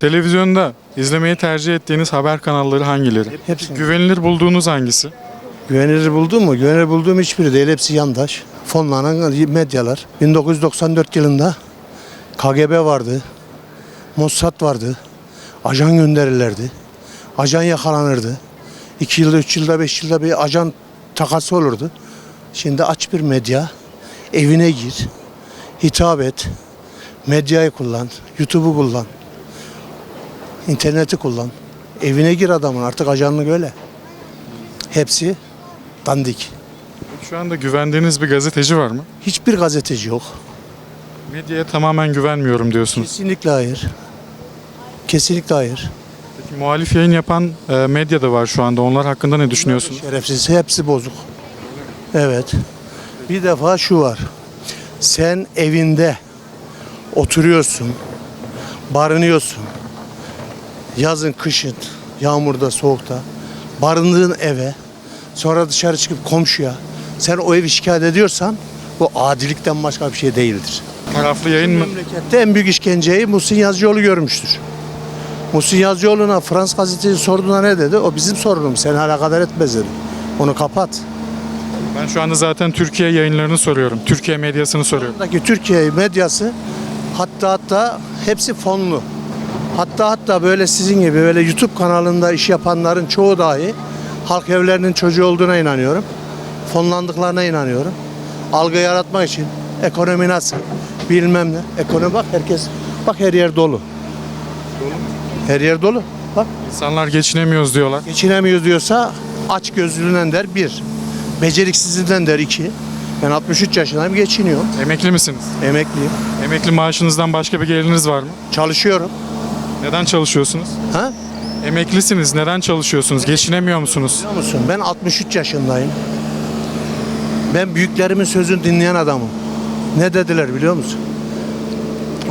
Televizyonda izlemeyi tercih ettiğiniz haber kanalları hangileri? Hepsi. Güvenilir bulduğunuz hangisi? Güvenilir buldum mu? Güvenilir bulduğum hiçbiri değil. Hepsi yandaş. Fonlanan medyalar. 1994 yılında KGB vardı. Mossad vardı. Ajan gönderirlerdi. Ajan yakalanırdı. 2 yılda, 3 yılda, 5 yılda bir ajan takası olurdu. Şimdi aç bir medya. Evine gir. Hitap et. Medyayı kullan. YouTube'u kullan. İnterneti kullan. Evine gir adamın. Artık ajanlık öyle. Hepsi dandik. Şu anda güvendiğiniz bir gazeteci var mı? Hiçbir gazeteci yok. Medyaya tamamen güvenmiyorum diyorsunuz. Kesinlikle hayır. Kesinlikle hayır. Peki muhalif yayın yapan e, medya da var şu anda. Onlar hakkında ne düşünüyorsunuz? Şerefsiz hepsi bozuk. Evet. Bir defa şu var. Sen evinde oturuyorsun, barınıyorsun. Yazın, kışın, yağmurda, soğukta. Barındığın eve, sonra dışarı çıkıp komşuya sen o evi şikayet ediyorsan bu adilikten başka bir şey değildir. Taraflı yayın mı? Memlekette en büyük işkenceyi Muhsin Yazıcıoğlu görmüştür. Muhsin Yazıcıoğlu'na Fransız gazeteci sorduğunda ne dedi? O bizim sorunumuz. Seni alakadar etmez dedi. Onu kapat. Ben şu anda zaten Türkiye yayınlarını soruyorum. Türkiye medyasını soruyorum. Buradaki Türkiye medyası hatta hatta hepsi fonlu. Hatta hatta böyle sizin gibi böyle YouTube kanalında iş yapanların çoğu dahi halk evlerinin çocuğu olduğuna inanıyorum. Fonlandıklarına inanıyorum. Algı yaratmak için ekonomi nasıl bilmem ne. Ekonomi bak herkes bak her yer dolu. Her yer dolu. Bak İnsanlar geçinemiyoruz diyorlar. geçinemiyoruz diyorsa aç gözlülüğünden der bir. Beceriksizliğinden der iki. Ben 63 yaşındayım geçiniyorum. Emekli misiniz? Emekliyim. Emekli maaşınızdan başka bir geliriniz var mı? Çalışıyorum. Neden çalışıyorsunuz? Ha? Emeklisiniz. Neden çalışıyorsunuz? Geçinemiyor musunuz? Biliyor musun? Ben 63 yaşındayım. Ben büyüklerimin sözünü dinleyen adamım. Ne dediler biliyor musun?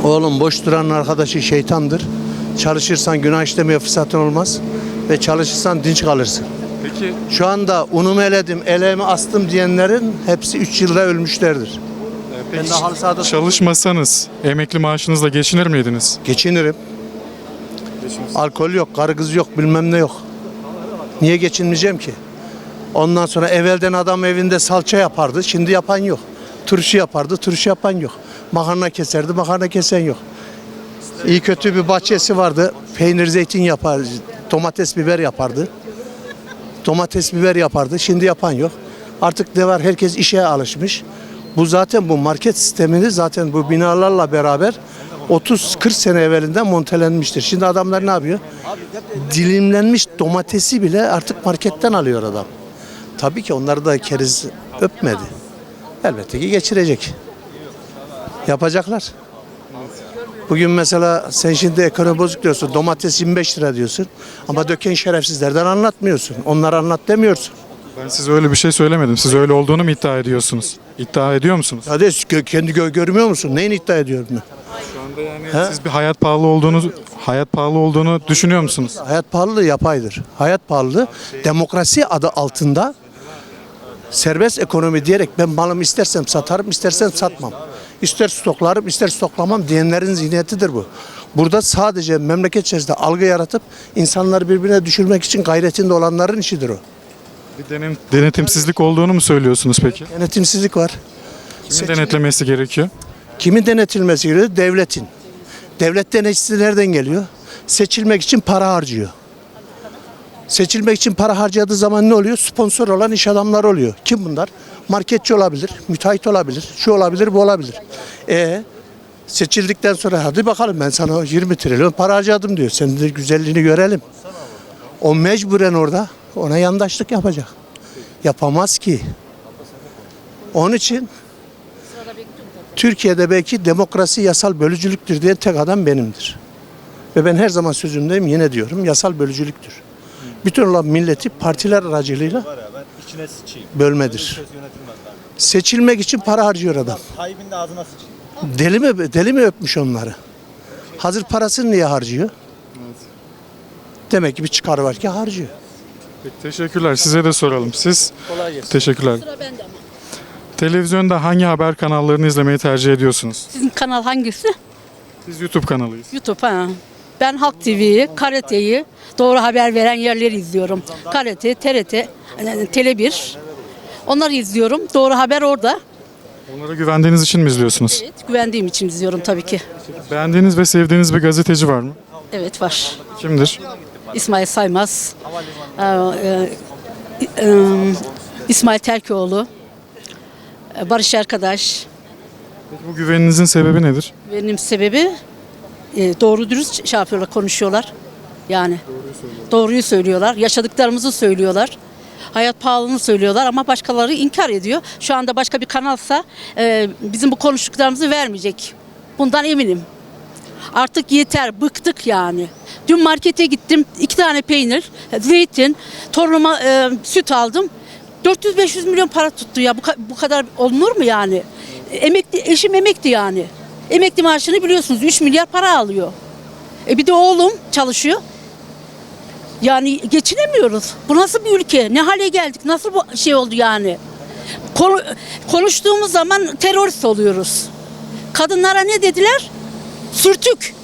Oğlum boş duranın arkadaşı şeytandır. Çalışırsan günah işlemeye fırsatın olmaz. Ve çalışırsan dinç kalırsın. Peki Şu anda unumu eledim, eleğimi astım diyenlerin hepsi 3 yılda ölmüşlerdir. Ben de halı sahada çalışmasanız emekli maaşınızla geçinir miydiniz? geçinirim. Alkol yok, karı kız yok, bilmem ne yok. Niye geçinmeyeceğim ki? Ondan sonra evvelden adam evinde salça yapardı, şimdi yapan yok. Turşu yapardı, turşu yapan yok. Makarna keserdi, makarna kesen yok. İyi kötü bir bahçesi vardı, peynir zeytin yapar, domates biber yapardı. Domates biber yapardı, şimdi yapan yok. Artık ne var, herkes işe alışmış. Bu zaten bu market sistemini zaten bu binalarla beraber 30-40 sene evvelinden montelenmiştir. Şimdi adamlar ne yapıyor? Dilimlenmiş domatesi bile artık marketten alıyor adam. Tabii ki onları da keriz öpmedi. Elbette ki geçirecek. Yapacaklar. Bugün mesela sen şimdi ekonomi bozuk diyorsun. Domates 25 lira diyorsun. Ama döken şerefsizlerden anlatmıyorsun. Onları anlat demiyorsun. Ben size öyle bir şey söylemedim. Siz öyle olduğunu mu iddia ediyorsunuz? İddia ediyor musunuz? Hadi kendi gö- görmüyor musun? Neyin iddia ediyorum ben? Şu anda yani siz bir hayat pahalı olduğunu hayat pahalı olduğunu düşünüyor musunuz? Hayat pahalılığı yapaydır. Hayat pahalılığı demokrasi adı altında serbest ekonomi diyerek ben malımı istersem satarım, istersem satmam. İster stoklarım, ister stoklamam diyenlerin zihniyetidir bu. Burada sadece memleket içerisinde algı yaratıp insanları birbirine düşürmek için gayretinde olanların işidir o. Bir denem- denetimsizlik olduğunu mu söylüyorsunuz peki? Denetimsizlik var. Kimin Seçim- denetlemesi gerekiyor? Kimin denetilmesi gerekiyor? Devletin. Devlet denetçisi nereden geliyor? Seçilmek için para harcıyor. Seçilmek için para harcadığı zaman ne oluyor? Sponsor olan iş adamları oluyor. Kim bunlar? Marketçi olabilir, müteahhit olabilir, şu olabilir, bu olabilir. E seçildikten sonra hadi bakalım ben sana 20 trilyon para harcadım diyor. Senin de güzelliğini görelim. O mecburen orada ona yandaşlık yapacak. Yapamaz ki. Onun için Türkiye'de belki demokrasi yasal bölücülüktür diye tek adam benimdir. Ve ben her zaman sözümdeyim yine diyorum yasal bölücülüktür. Bütün olan milleti partiler aracılığıyla İçine sıçayım. bölmedir. Seçilmek için para harcıyor adam. Tayyip'in de ağzına sıçayım. Deli mi deli mi öpmüş onları? Hazır parasını niye harcıyor? Demek ki bir çıkar var ki harcıyor. Peki, teşekkürler. Size de soralım. Siz Kolay gelsin. teşekkürler. Sıra bende ama. Televizyonda hangi haber kanallarını izlemeyi tercih ediyorsunuz? Sizin kanal hangisi? Biz YouTube kanalıyız. YouTube ha. Ben Halk TV'yi, Karate'yi, doğru haber veren yerleri izliyorum. Karate, TRT, e, Tele1. Onları izliyorum. Doğru haber orada. Onlara güvendiğiniz için mi izliyorsunuz? Evet, güvendiğim için izliyorum tabii ki. Beğendiğiniz ve sevdiğiniz bir gazeteci var mı? Evet var. Kimdir? İsmail Saymaz, e, e, e, İsmail Terkoğlu, Barış Arkadaş. Peki bu güveninizin sebebi nedir? Benim sebebi e, doğru dürüst şey yapıyorlar, konuşuyorlar. Yani doğruyu söylüyorlar, yaşadıklarımızı söylüyorlar. Hayat pahalılığını söylüyorlar ama başkaları inkar ediyor. Şu anda başka bir kanalsa e, bizim bu konuştuklarımızı vermeyecek. Bundan eminim. Artık yeter, bıktık yani. Dün markete gittim, iki tane peynir, zeytin, torunuma e, süt aldım. 400-500 milyon para tuttu ya. Bu, bu kadar olunur mu yani? Emekli, eşim emekli yani. Emekli maaşını biliyorsunuz 3 milyar para alıyor. E bir de oğlum çalışıyor. Yani geçinemiyoruz. Bu nasıl bir ülke? Ne hale geldik? Nasıl bu şey oldu yani? Konu- konuştuğumuz zaman terörist oluyoruz. Kadınlara ne dediler? Sürtük.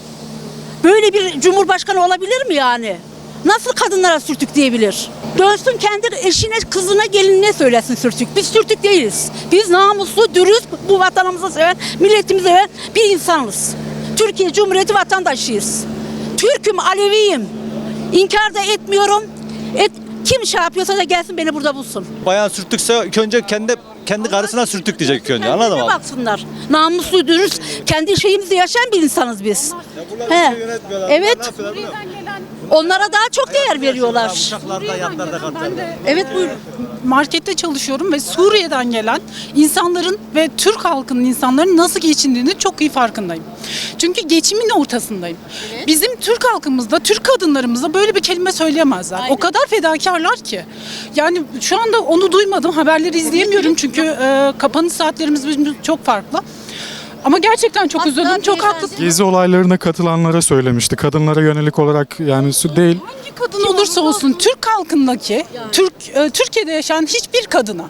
Böyle bir cumhurbaşkanı olabilir mi yani? Nasıl kadınlara sürtük diyebilir? Dönsün kendi eşine, kızına, gelinine söylesin sürtük. Biz sürtük değiliz. Biz namuslu, dürüst, bu vatanımızı seven, milletimizi seven bir insanız. Türkiye Cumhuriyeti vatandaşıyız. Türk'üm, Aleviyim. İnkar da etmiyorum. Et, kim şey yapıyorsa da gelsin beni burada bulsun. Bayan sürttükse ilk önce kendi kendi karısına sürttük diyecek ilk önce anladın mı? baksınlar. Namuslu, dürüst, kendi şeyimizde yaşayan bir insanız biz. He. Evet. Onlara daha çok değer veriyorlar. Uçaklarda yatlarda katlarda. Evet buyurun. markette çalışıyorum ve Suriye'den gelen insanların ve Türk halkının insanların nasıl geçindiğini çok iyi farkındayım. Çünkü geçimin ortasındayım. Bizim Türk halkımızda, Türk kadınlarımızda böyle bir kelime söyleyemezler. O kadar fedakarlar ki. Yani şu anda onu duymadım. Haberleri izleyemiyorum çünkü e, kapanış saatlerimiz bizim çok farklı. Ama gerçekten çok Hatta üzüldüm. Çok haklısın. Gezi olaylarına katılanlara söylemişti. Kadınlara yönelik olarak yani su değil. Hangi kadın olursa olsun Türk halkındaki, Türk e, Türkiye'de yaşayan hiçbir kadına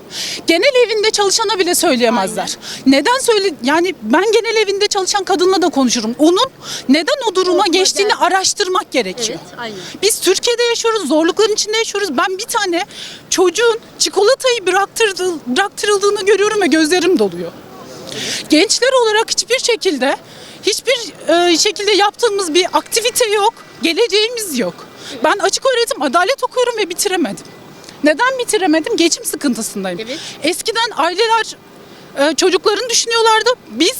genel evinde çalışana bile söyleyemezler. Neden söyle yani ben genel evinde çalışan kadınla da konuşurum. Onun neden o duruma geçtiğini araştırmak gerekiyor. Evet, aynen. Biz Türkiye'de yaşıyoruz, zorlukların içinde yaşıyoruz. Ben bir tane çocuğun çikolatayı bıraktırdı, bıraktırıldığını görüyorum ve gözlerim doluyor. Gençler olarak hiçbir şekilde hiçbir e, şekilde yaptığımız bir aktivite yok, geleceğimiz yok. Ben açık öğretim adalet okuyorum ve bitiremedim. Neden bitiremedim? Geçim sıkıntısındayım. Evet. Eskiden aileler e, çocuklarını düşünüyorlardı. Biz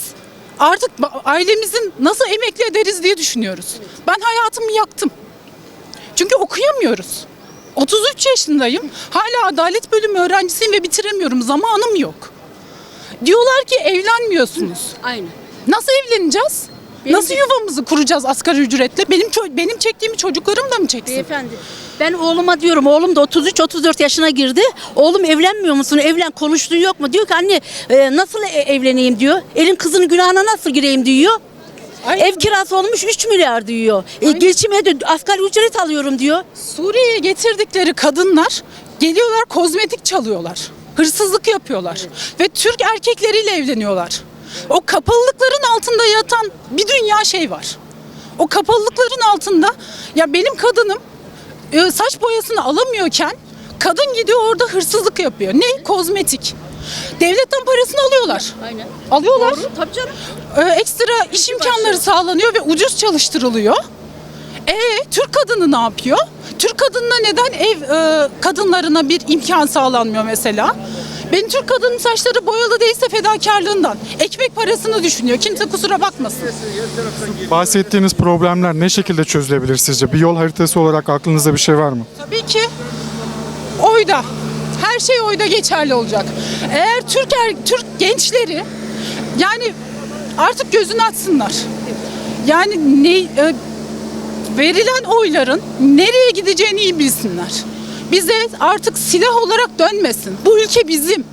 artık ailemizin nasıl emekli ederiz diye düşünüyoruz. Ben hayatımı yaktım. Çünkü okuyamıyoruz. 33 yaşındayım. Hala adalet bölümü öğrencisiyim ve bitiremiyorum. Zamanım yok. Diyorlar ki evlenmiyorsunuz. Aynen. Nasıl evleneceğiz? Benim Nasıl yuvamızı kuracağız asgari ücretle? Benim benim çektiğimi çocuklarım da mı çeksin? Beyefendi. Ben oğluma diyorum oğlum da 33-34 yaşına girdi. Oğlum evlenmiyor musun? Evlen konuştuğun yok mu? Diyor ki anne e, nasıl e- evleneyim diyor. Elin kızının günahına nasıl gireyim diyor. Aynen. Ev kirası olmuş 3 milyar diyor. E, geçime de asgari ücret alıyorum diyor. Suriye'ye getirdikleri kadınlar geliyorlar kozmetik çalıyorlar. Hırsızlık yapıyorlar. Ve Türk erkekleriyle evleniyorlar. O kapalılıkların altında yatan bir dünya şey var. O kapalılıkların altında ya benim kadınım e, saç boyasını alamıyorken kadın gidiyor orada hırsızlık yapıyor. Ne? Kozmetik. Devletten parasını alıyorlar. Aynen. Alıyorlar. Doğru tabii canım. Ee, ekstra iş imkanları sağlanıyor ve ucuz çalıştırılıyor. E Türk kadını ne yapıyor? Türk kadınına neden ev e, kadınlarına bir imkan sağlanmıyor mesela? Benim Türk kadının saçları boyalı değilse fedakarlığından. Ekmek parasını düşünüyor. Kimse kusura bakmasın. Bahsettiğiniz problemler ne şekilde çözülebilir sizce? Bir yol haritası olarak aklınızda bir şey var mı? Tabii ki oyda. Her şey oyda geçerli olacak. Eğer Türk er, Türk gençleri yani artık gözünü açsınlar. Yani ne e, verilen oyların nereye gideceğini iyi bilsinler. Bize artık silah olarak dönmesin. Bu ülke bizim.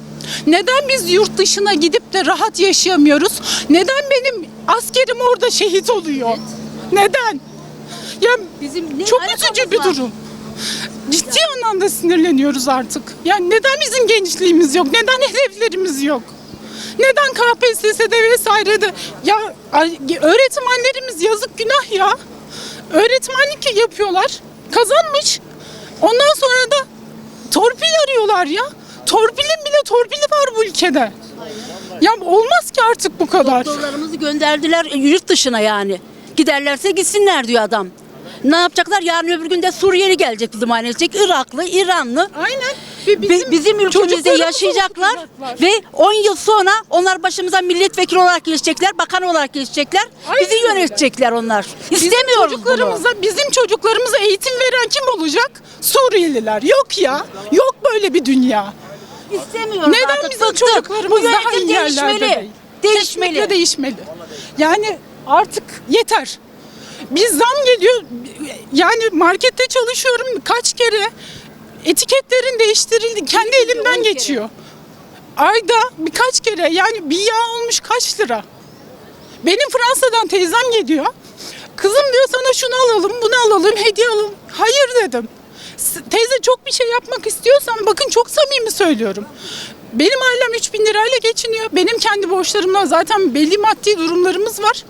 Neden biz yurt dışına gidip de rahat yaşayamıyoruz? Neden benim askerim orada şehit oluyor? Neden? Ya Bizim ne çok üzücü bir var? durum. Ciddi anlamda sinirleniyoruz artık. Yani neden bizim gençliğimiz yok? Neden hedeflerimiz yok? Neden KPSS'de vesairede? Ya öğretmenlerimiz yazık günah ya. Öğretmenlik yapıyorlar. Kazanmış. Ondan sonra da torpil arıyorlar ya. Torpilin bile torpili var bu ülkede. Ya olmaz ki artık bu kadar. Doktorlarımızı gönderdiler yurt dışına yani. Giderlerse gitsinler diyor adam. Ne yapacaklar? Yarın öbür gün de Suriyeli gelecek bizim aileye gelecek. Iraklı, İranlı. Aynen. Ve Bi- Bizim, ülkemizde yaşayacaklar ve 10 yıl sonra onlar başımıza milletvekili olarak geçecekler, bakan olarak geçecekler. Bizi Aynen öyle. yönetecekler onlar. Bizim İstemiyoruz bunu. çocuklarımıza, bizim çocuklarımıza eğitim veren kim olacak? Suriyeliler. Yok ya. Yok böyle bir dünya. İstemiyoruz Neden artık. bizim Bıktık. çocuklarımız Bu daha iyi değişmeli. değil? Değişmeli. Kesinlikle değişmeli. Yani artık yeter. Bir zam geliyor. Yani markette çalışıyorum kaç kere etiketlerin değiştirildi. Kendi elimden geçiyor. Ayda birkaç kere yani bir yağ olmuş kaç lira? Benim Fransa'dan teyzem geliyor. Kızım diyor sana şunu alalım, bunu alalım, hediye alalım. Hayır dedim. Teyze çok bir şey yapmak istiyorsan bakın çok samimi söylüyorum. Benim ailem 3000 lirayla geçiniyor. Benim kendi borçlarımla zaten belli maddi durumlarımız var.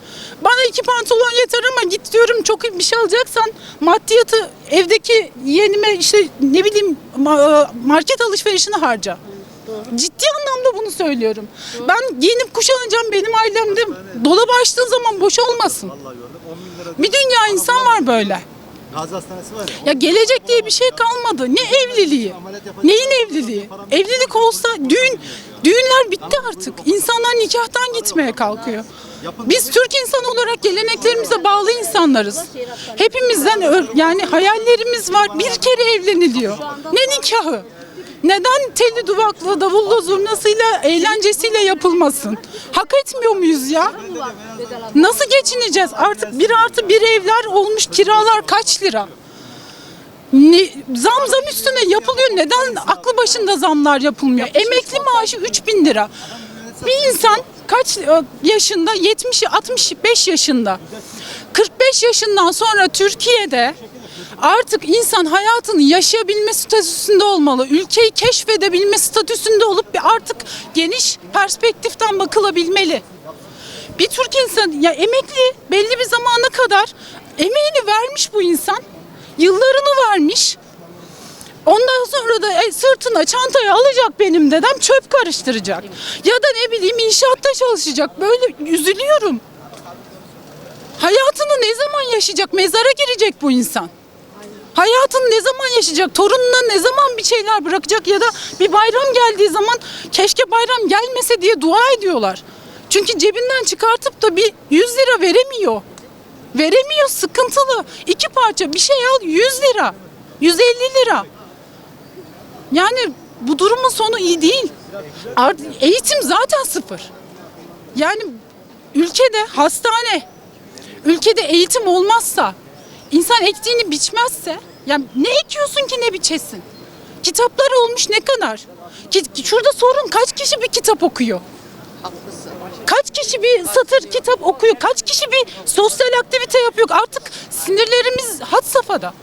Bana iki pantolon yeter ama git diyorum çok bir şey alacaksan maddiyatı evdeki yeğenime işte ne bileyim ma- market alışverişini harca. Ciddi anlamda bunu söylüyorum. Ben giyinip kuşanacağım benim ailemde dolabı açtığın zaman boş olmasın. Bir dünya insan var böyle. Gazi Hastanesi var ya. Ya gelecek diye bir şey kalmadı. Ne evliliği? Neyin evliliği? Evlilik olsa düğün düğünler bitti artık. İnsanlar nikahtan gitmeye kalkıyor. Biz Türk insan olarak geleneklerimize bağlı insanlarız. Hepimizden yani hayallerimiz var. Bir kere evleniliyor. Ne nikahı? Neden telli duvaklı, davullu zurnasıyla, eğlencesiyle yapılmasın? Hak etmiyor muyuz ya? Nasıl geçineceğiz? Artık bir artı bir evler olmuş kiralar kaç lira? Ne, zam zam üstüne yapılıyor. Neden aklı başında zamlar yapılmıyor? Emekli maaşı 3000 lira. Bir insan kaç e, yaşında? 70 65 yaşında. 45 yaşından sonra Türkiye'de artık insan hayatını yaşayabilme statüsünde olmalı. Ülkeyi keşfedebilme statüsünde olup bir artık geniş perspektiften bakılabilmeli. Bir Türk insan ya emekli belli bir zamana kadar emeğini vermiş bu insan. Yıllarını vermiş. Ondan sonra da e, sırtına çantayı alacak benim dedem çöp karıştıracak. Ya da ne bileyim inşaatta çalışacak. Böyle üzülüyorum. Hayatını ne zaman yaşayacak? Mezara girecek bu insan. Hayatını ne zaman yaşayacak? Torununa ne zaman bir şeyler bırakacak ya da bir bayram geldiği zaman keşke bayram gelmese diye dua ediyorlar. Çünkü cebinden çıkartıp da bir 100 lira veremiyor. Veremiyor sıkıntılı. İki parça bir şey al 100 lira. 150 lira. Yani bu durumun sonu iyi değil. Eğitim zaten sıfır. Yani ülkede hastane, ülkede eğitim olmazsa, insan ektiğini biçmezse, yani ne ekiyorsun ki ne biçesin? Kitaplar olmuş ne kadar? Şurada sorun kaç kişi bir kitap okuyor? Kaç kişi bir satır kitap okuyor? Kaç kişi bir sosyal aktivite yapıyor? Artık sinirlerimiz had safhada.